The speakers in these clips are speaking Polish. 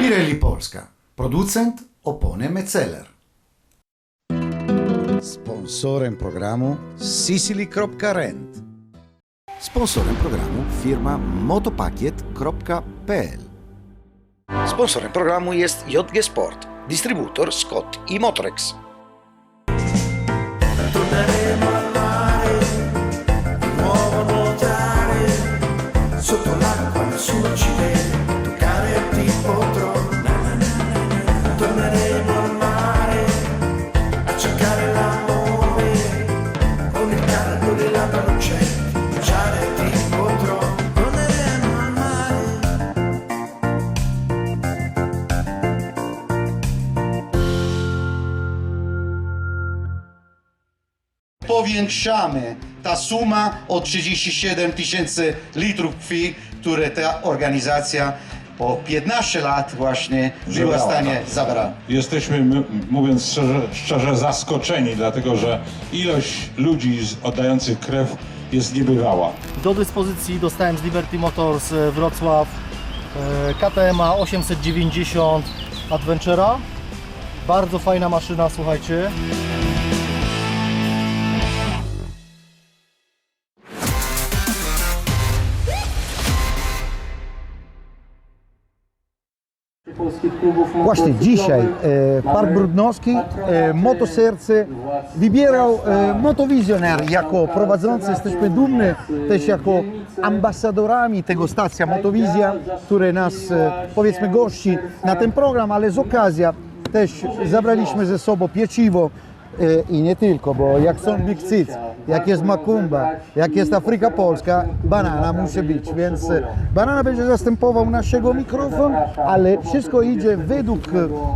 Pirelli Polska. Producent opony Metzeler. Sponsorem programu Sicily.rent. Sponsorem programu firma motopakiet.pl. Sponsorem programu jest JG Sport, dystrybutor Scott i Motorex. Powiększamy ta suma o 37 tysięcy litrów krwi, które ta organizacja po 15 lat właśnie była w stanie zabrać. Jesteśmy, mówiąc szczerze, szczerze, zaskoczeni, dlatego że ilość ludzi oddających krew jest niebywała. Do dyspozycji dostałem z Liberty Motors e, Wrocław e, KTM 890 Adventure'a. Bardzo fajna maszyna, słuchajcie. Właśnie dzisiaj e, Park Brudnowski, e, Motoserce wybierał e, Motowizjoner jako prowadzący. Jesteśmy dumni też jako ambasadorami tego stacja Motowizja, które nas e, powiedzmy gości na ten program, ale z okazji też zabraliśmy ze sobą pieciwo e, i nie tylko, bo jak są Big Cic, jak jest Makumba, jak jest Afryka Polska, banana musi być, więc e, banana będzie zastępował naszego mikrofon, ale wszystko idzie według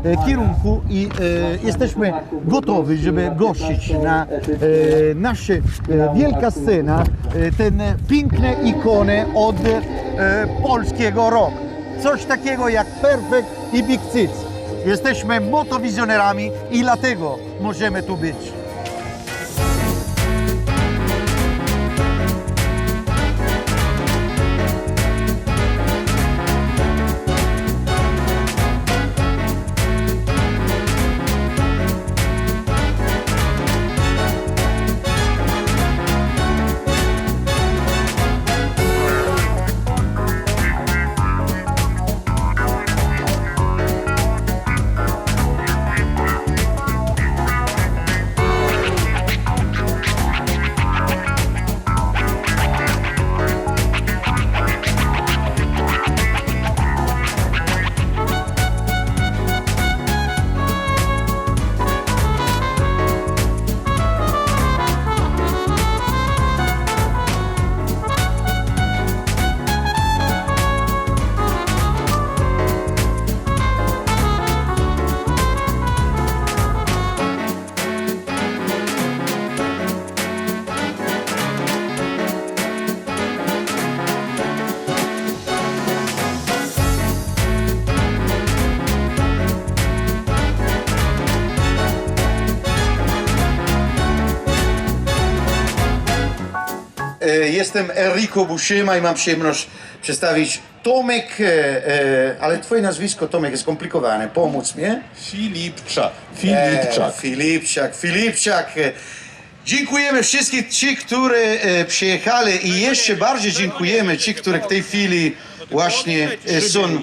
e, kierunku i jesteśmy gotowi, żeby gościć na e, nasze wielka scena ten piękne ikony od polskiego roku. Coś takiego jak Perfect i Big Cic. Jesteśmy motowizjonerami i dlatego możemy tu być. Jestem Enrico Buszyma i mam przyjemność przedstawić Tomek, e, e, ale twoje nazwisko Tomek jest skomplikowane, pomóc mi? Filipczak. E, Filipczak. Filipczak, Filipczak. E, Dziękujemy wszystkich ci, którzy e, przyjechali i jeszcze bardziej dziękujemy ci, którzy w tej chwili właśnie e, są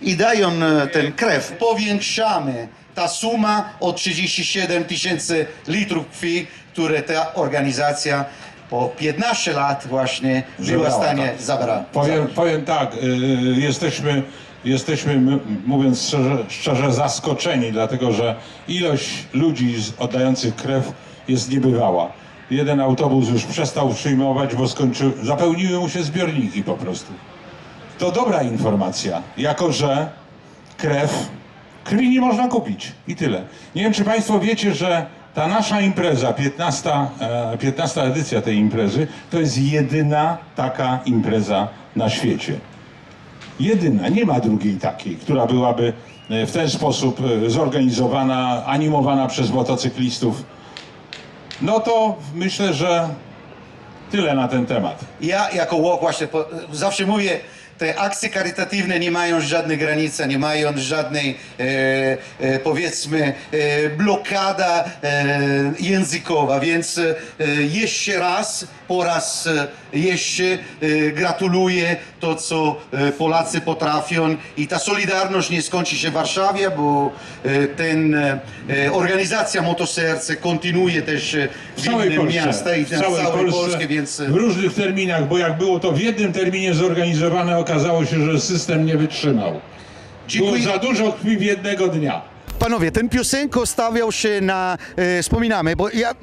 i dają e, ten krew. Powiększamy ta suma o 37 tysięcy litrów krwi, które ta organizacja po 15 lat właśnie była w stanie tak. zabrać. Powiem, powiem tak, y, jesteśmy, jesteśmy, m- mówiąc szczerze, szczerze, zaskoczeni, dlatego że ilość ludzi z- oddających krew jest niebywała. Jeden autobus już przestał przyjmować, bo skończył, zapełniły mu się zbiorniki po prostu. To dobra informacja, jako że krew, krwi nie można kupić i tyle. Nie wiem, czy Państwo wiecie, że ta nasza impreza, 15, e, 15 edycja tej imprezy, to jest jedyna taka impreza na świecie. Jedyna, nie ma drugiej takiej, która byłaby e, w ten sposób e, zorganizowana, animowana przez motocyklistów. No to myślę, że tyle na ten temat. Ja jako łok właśnie po, zawsze mówię, te akcje charytatywne nie mają żadnej granicy, nie mają żadnej, e, e, powiedzmy, e, blokada e, językowa, więc e, jeszcze raz, po raz e, jeszcze e, gratuluję to, co e, Polacy potrafią i ta solidarność nie skończy się w Warszawie, bo ten organizacja Motoserce kontynuuje też W w Polsce, miastach i w całej całej Polsce, Polsce, więc w różnych terminach, bo jak było to w jednym terminie zorganizowane, okazało się, że system nie wytrzymał. Było Dziękuję. za dużo krwi w jednego dnia. Panowie, ten piosenko stawiał się na, e, wspominamy, bo ja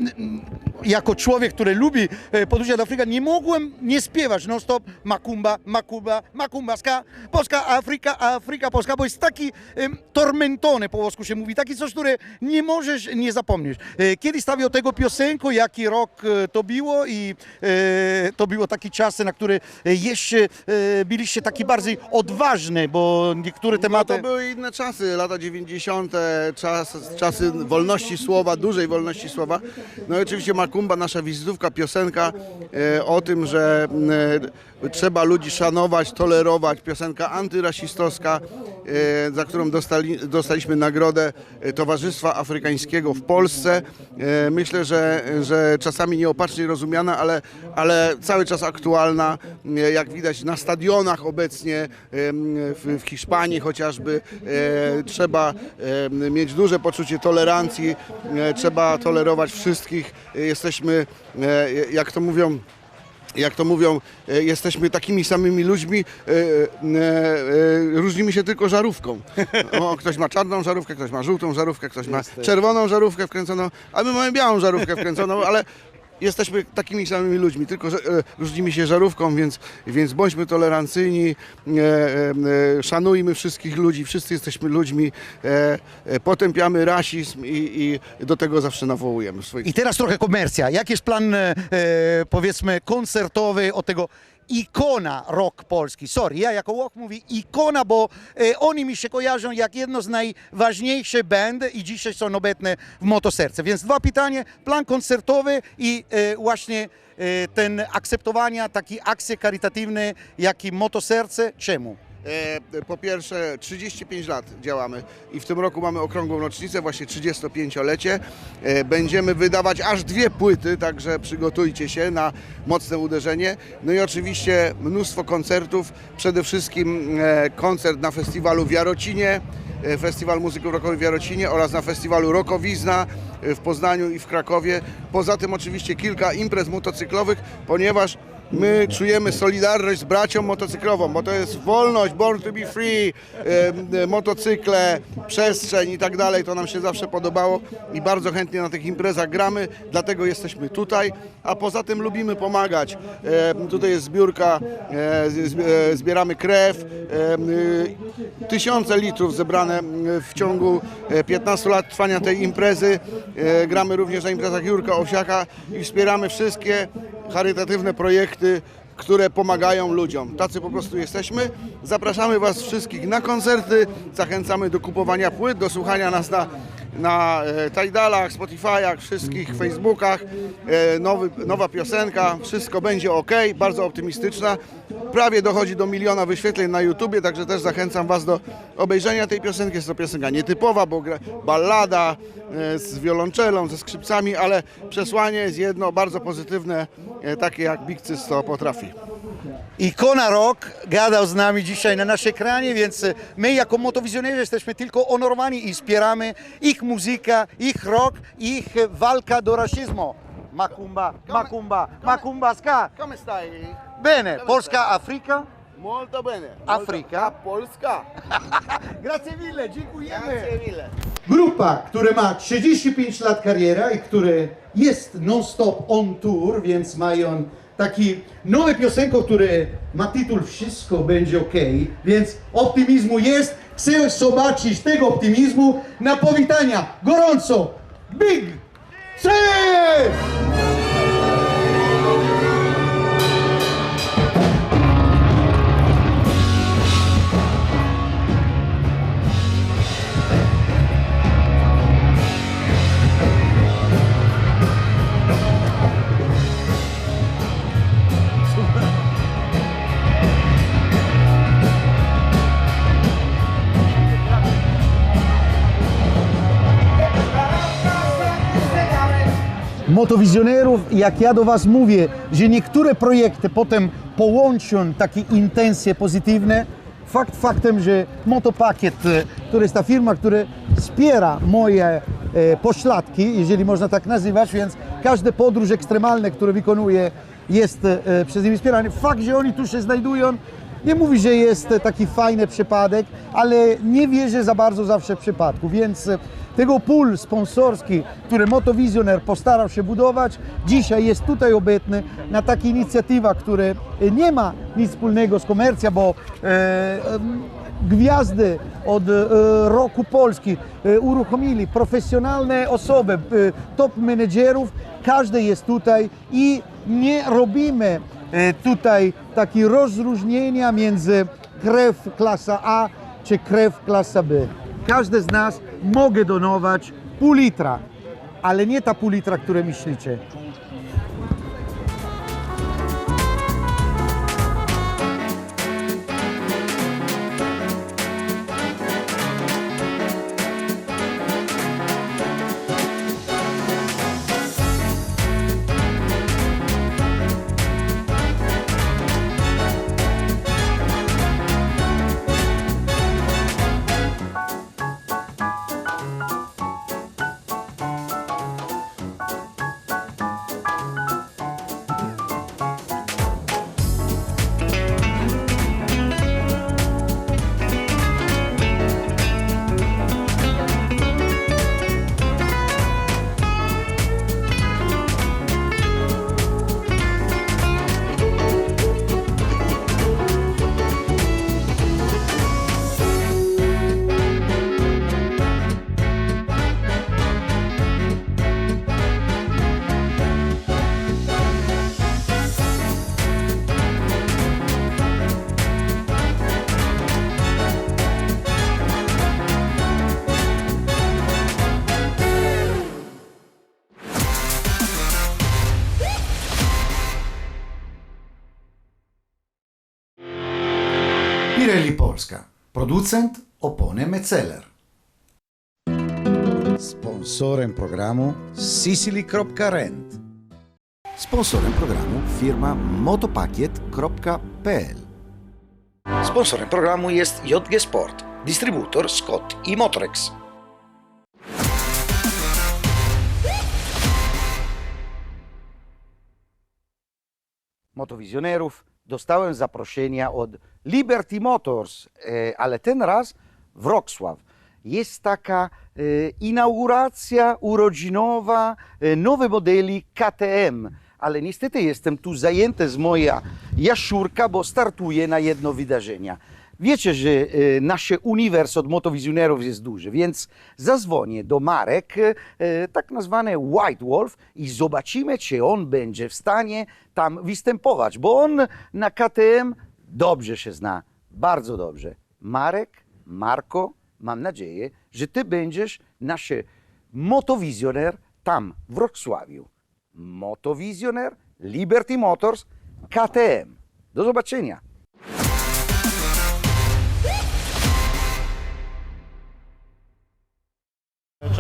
jako człowiek, który lubi e, podróżować do Afryki, nie mogłem nie śpiewać non stop Makumba, Makumba, Makumba, ska, Polska, Afryka, Afryka, Polska, bo jest taki em, tormentony po włosku się mówi, taki coś, które nie możesz nie zapomnieć. E, kiedy stawiał tego piosenko, jaki rok e, to było i e, to było taki czasy, na które e, jeszcze e, byliście taki bardziej odważny, bo niektóre No tematy... to były inne czasy, lata 90., czas, czasy wolności słowa, dużej wolności słowa. No i oczywiście Makumba, nasza wizytówka, piosenka e, o tym, że e, trzeba ludzi szanować, tolerować, piosenka antyrasistowska, e, za którą dostali, dostaliśmy nagrodę Towarzystwa Afrykańskiego w Polsce. Myślę, że, że czasami nieopatrznie rozumiana, ale, ale cały czas aktualna, jak widać na stadionach obecnie w, Hiszpanii chociażby. Trzeba mieć duże poczucie tolerancji, trzeba tolerować wszystkich. E, Jesteśmy, e, jak to mówią, jak to mówią, e, jesteśmy takimi samymi ludźmi, e, różnimy się tylko żarówką. O, ktoś ma czarną żarówkę, ktoś ma żółtą żarówkę, ktoś ma czerwoną żarówkę wkręconą, a my mamy białą żarówkę wkręconą, ale jesteśmy takimi samymi ludźmi, tylko że e, różnimy się żarówką, więc, więc bądźmy tolerancyjni, e, e, szanujmy wszystkich ludzi, wszyscy jesteśmy ludźmi, potępiamy rasizm i, i do tego zawsze nawołujemy I teraz trochę komercja. Jaki jest plan, powiedzmy, koncertowy od tego ikona rock polski? Sorry, ja jako rock mówię ikona, bo e, oni mi się kojarzą jak jedno z najważniejszych band i dzisiaj są obecne w Motoserce. Więc dwa pytania, plan koncertowy i e, właśnie e, ten akceptowania, taki akcje charytatywne, jak Motoserce. Czemu? E, Po pierwsze, 35 lat działamy i w tym roku mamy okrągłą rocznicę, właśnie 35-lecie. E, Będziemy wydawać aż dwie płyty, także przygotujcie się na mocne uderzenie. No i oczywiście mnóstwo koncertów, przede wszystkim e, koncert na festiwalu w Jarocinie, Festiwal Muzyków Rockowych w Jarocinie oraz na festiwalu Rokowizna w Poznaniu i w Krakowie. Poza tym oczywiście kilka imprez motocyklowych, ponieważ My czujemy solidarność z bracią motocyklową, bo to jest wolność, born to be free, e, e, motocykle, przestrzeń i tak dalej. To nam się zawsze podobało i bardzo chętnie na tych imprezach gramy, dlatego jesteśmy tutaj. A poza tym lubimy pomagać. E, tutaj jest zbiórka, e, e, zbieramy krew. E, e, tysiące litrów zebrane w ciągu e, 15 lat trwania tej imprezy. E, gramy również na imprezach Jurka Owsiaka i wspieramy wszystkie charytatywne projekty, które pomagają ludziom. Tacy po prostu jesteśmy. Zapraszamy Was wszystkich na koncerty, zachęcamy do kupowania płyt, do słuchania nas na, na e, Tidalach, Spotify'ach, wszystkich Facebookach. E, nowy, nowa piosenka, wszystko będzie ok, bardzo optymistyczna. Prawie dochodzi do miliona wyświetleń na YouTubie, także też zachęcam Was do obejrzenia tej piosenki. Jest to piosenka nietypowa, bo ballada e, z wiolonczelą, ze skrzypcami, ale przesłanie jest jedno, bardzo pozytywne, takie jak Big Cys to potrafi. Ikona Rock gadał z nami dzisiaj na naszym ekranie, więc my jako motowizjonerzy jesteśmy tylko honorowani i wspieramy ich muzykę, ich rock, ich walka do rasizmu. Makumba, Makumba, Makumba ska. Come stai? Bene, Polska, Afryka. Molto bene. Afrika. Polska. Grazie mille, dziękujemy. mille. Grupa, która ma 35 lat kariery i który jest non-stop on tour, więc mają taki nowe piosenko, które ma tytuł Wszystko będzie ok, więc optymizmu jest. Chcę zobaczyć tego optymizmu na powitania. Gorąco! Big C! Motowizjonerów. Jak ja do Was mówię, że niektóre projekty potem połączą takie intencje pozytywne, fakt faktem, że Motopakiet, e, to jest ta firma, która wspiera moje e, pośladki, jeżeli można tak nazywać, więc każde podróż ekstremalne, które wykonuję, jest e, przez nich wspierany. Fakt, że oni tu się znajdują, nie mówi, że jest taki fajny przypadek, ale nie wierzę za bardzo zawsze w przypadku, więc tego pool sponsorski, który Motowizjoner postarał się budować, dzisiaj jest tutaj obecny na takiej inicjatywa, która e, nie ma nic wspólnego z komercją, bo e, gwiazdy od e, roku Polski e, uruchomili profesjonalne osoby, e, top menedżerów, każdy jest tutaj i nie robimy e, tutaj takie rozróżnienia między krew klasa A czy krew klasa B. Każdy z nas może donować pół litra, ale nie ta pół litra, które myślicie. Polska, producent opony Metzeler. Sponsorem programu Sicily.rent. Sponsorem programu firma motopakiet.pl. Sponsorem programu jest JG Sport, dystrybutor Scott i Motrex. motowizjonerów dostałem zaproszenia od Liberty Motors, e, ale ten raz Wrocław. Jest taka e, inauguracja urodzinowa e, nowych modeli KTM, ale niestety jestem tu zajęty z moja jaszczurka, bo startuję na jedno wydarzenie. Wiecie, że e, nasze uniwers od motowizjonerów jest duży, więc zadzwonię do Marek, e, tak nazwane White Wolf i zobaczymy, czy on będzie w stanie tam występować, bo on na KTM dobrze się zna, bardzo dobrze. Marek, Marko, mam nadzieję, że ty będziesz nasz motowizjoner tam w Wrocławiu. Motowizjoner, Liberty Motors, KTM. Do zobaczenia.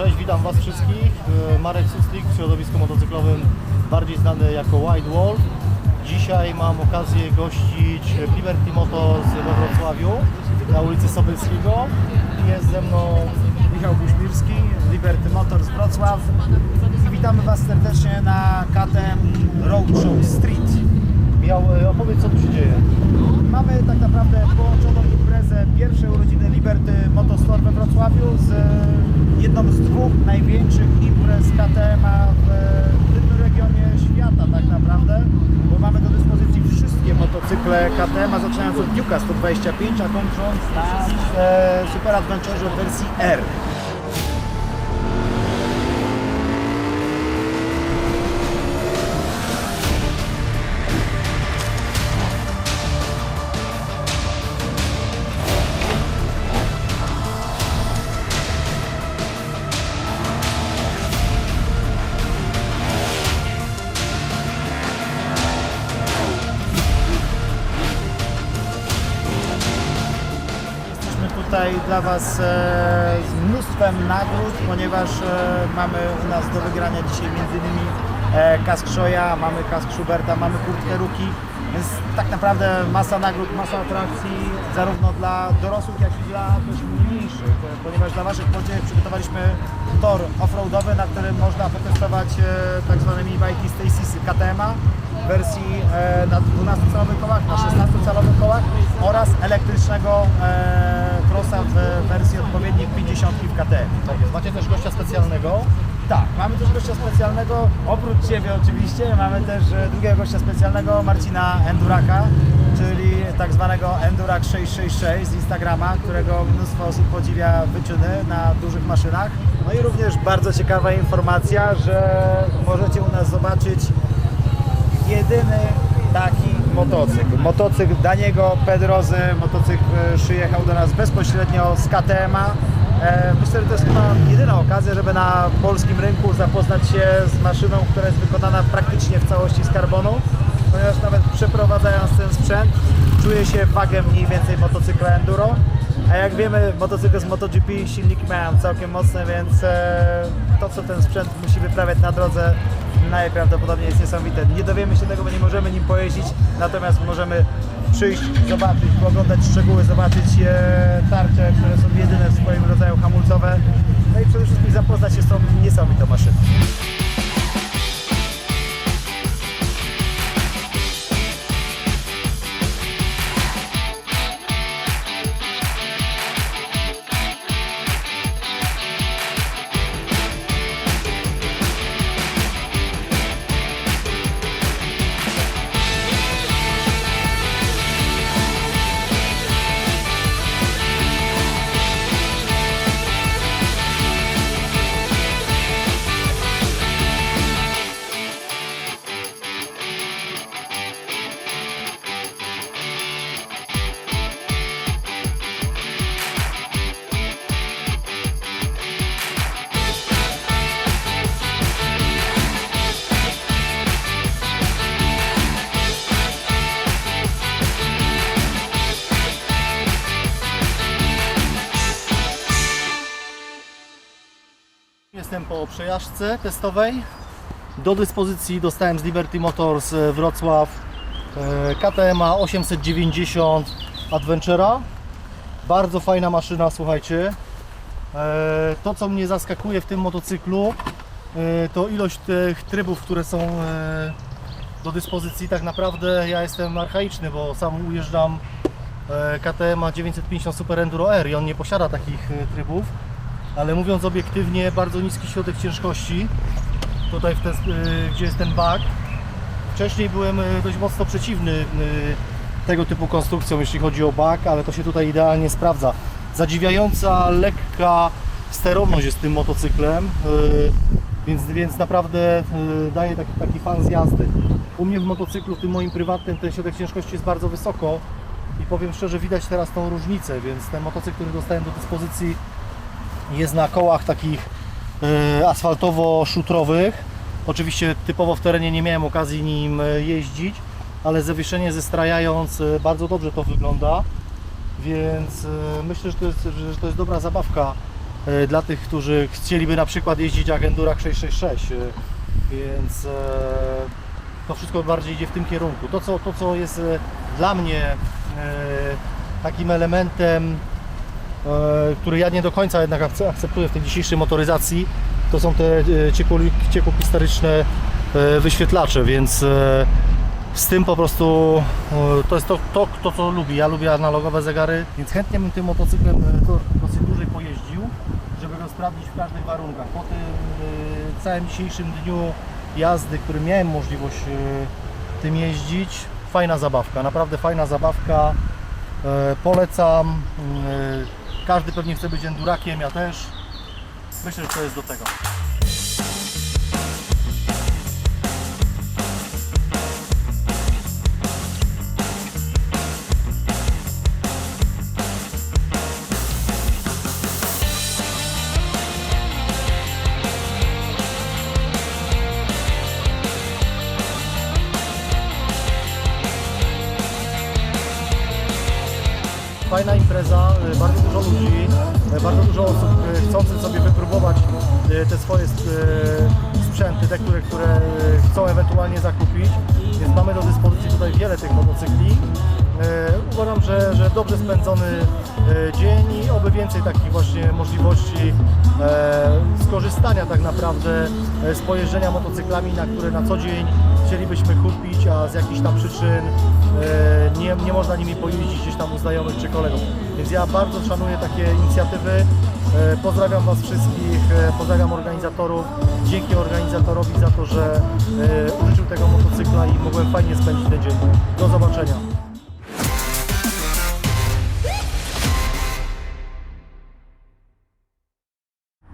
Cześć, witam Was wszystkich. E, Marek Suslik w środowisku motocyklowym, bardziej znany jako White Wolf. Dzisiaj mam okazję gościć Liberty Motors we Wrocławiu na ulicy Sobieskiego. Jest ze mną Michał Buśmirski, Liberty Motors Wrocław witamy Was serdecznie na KTM Roadshow Street. Miał, e, opowiedz co tu się dzieje. Mamy tak naprawdę połączoną imprezę pierwszej urodziny Liberty Motostore we Wrocławiu z dwóch największych imprez KTM-a w e, tym regionie świata tak naprawdę, bo mamy do dyspozycji wszystkie motocykle KTM-a zaczynając od Duke'a 125, a kończąc na e, Super Adventure wersji R. tutaj dla Was e, z mnóstwem nagród, ponieważ e, mamy u nas do wygrania dzisiaj m.in. e, kask Shoya, mamy kask Schuberta, mamy kurtkę Ruki, więc tak naprawdę masa nagród, masa atrakcji zarówno dla dorosłych, jak i dla też mniejszych, ponieważ dla Waszych młodzieży przygotowaliśmy tor offroadowy, na którym można potestować tak zwane minibajki z KTM-a wersji e, na 12-calowych kołach, na 16-calowych kołach oraz elektrycznego e, crossa w wersji odpowiednich 50 w KTM. Tak jest. Macie też gościa specjalnego. Tak, mamy też gościa specjalnego, oprócz Ciebie oczywiście, mamy też e, drugiego gościa specjalnego, Marcina Enduraka, czyli tak zwanego Endurak 666 z Instagrama, którego mnóstwo osób podziwia wyczyny na dużych maszynach. No i również bardzo ciekawa informacja, że możecie u nas zobaczyć jedyny taki motocykl. Motocykl Daniego Pedrozy, motocykl e, przyjechał do nas bezpośrednio z KTM-a. E, Myślę, że to jest chyba jedyna okazja, żeby na polskim rynku zapoznać się z maszyną, która jest wykonana praktycznie w całości z karbonu, ponieważ nawet przeprowadzając ten sprzęt czuje się wagę mniej więcej motocykla enduro. A jak wiemy, motocykle z MotoGP silniki mają całkiem mocne, więc e, to co ten sprzęt musi wyprawiać na drodze najprawdopodobniej jest niesamowite. Nie dowiemy się tego, bo nie możemy nim pojeździć, natomiast możemy przyjść, zobaczyć, oglądać szczegóły, zobaczyć e, tarcze, które są jedyne w swoim rodzaju hamulcowe. No i przede wszystkim zapoznać się z tą niesamowitą maszyną. Przejażdżce testowej. Do dyspozycji dostałem z Liberty Motors e, Wrocław KTM 890 Adventure'a. Bardzo fajna maszyna, słuchajcie. E, To co mnie zaskakuje w tym motocyklu e, to ilość tych trybów, które są do dyspozycji. Tak naprawdę ja jestem archaiczny, bo sam ujeżdżam KTM 950 Super Enduro R i on nie posiada takich trybów ale mówiąc obiektywnie, bardzo niski środek ciężkości. Tutaj, ten, y, gdzie jest ten bak. Wcześniej byłem y, dość mocno przeciwny y, tego typu konstrukcjom, jeśli chodzi o bak, ale to się tutaj idealnie sprawdza. Zadziwiająca, lekka sterowność jest tym motocyklem, więc, więc naprawdę daje taki, taki fan z jazdy. U mnie w motocyklu, w tym moim prywatnym, ten środek ciężkości jest bardzo wysoko i powiem szczerze, widać teraz tą różnicę, więc ten motocykl, który dostałem do dyspozycji jest na kołach takich e, asfaltowo-szutrowych. Oczywiście typowo w terenie nie miałem okazji nim e, jeździć, ale zawieszenie zestrajając e, bardzo dobrze to wygląda. Więc myślę, że to jest, że to jest dobra zabawka dla tych, którzy chcieliby na przykład jeździć jak Endurach 666. e, Więc to wszystko bardziej idzie w tym kierunku. To co, to, co jest dla mnie takim elementem który ja nie do końca jednak akce- akceptuję w tej dzisiejszej motoryzacji, to są te e, ciekłopisteryczne e, wyświetlacze, więc e, z tym po prostu e, to jest to, to, to, co lubię. Ja lubię analogowe zegary, więc chętnie bym tym motocyklem e, to dosyć dłużej pojeździł, żeby go sprawdzić w każdych warunkach. Po tym e, całym dzisiejszym dniu jazdy, który miałem możliwość e, tym jeździć, fajna zabawka, naprawdę fajna zabawka. E, Polecam. Każdy pewnie chce być endurakiem, ja też. Myślę, że to jest do tego. Impreza, y, bardzo dużo ludzi. e, bardzo dużo osób e, chcących sobie wypróbować e, te swoje e, sprzęty, te, które, które e, chcą ewentualnie zakupić, więc mamy do dyspozycji tutaj wiele tych motocykli. E, Uważam, że, że dobrze spędzony e, dzień i oby więcej takich właśnie możliwości e, skorzystania tak naprawdę e, z pojeżdżenia motocyklami, na które na co dzień chcielibyśmy kupić, a z jakichś tam przyczyn e, nie, nie można nimi pojeździć gdzieś tam u znajomych czy kolegów. Więc ja bardzo szanuję takie inicjatywy. E, Pozdrawiam Was wszystkich, e, pozdrawiam organizatorów. Dzięki organizatorowi za to, że e, użyczył tego motocykla i mogłem fajnie spędzić ten dzień. Do zobaczenia.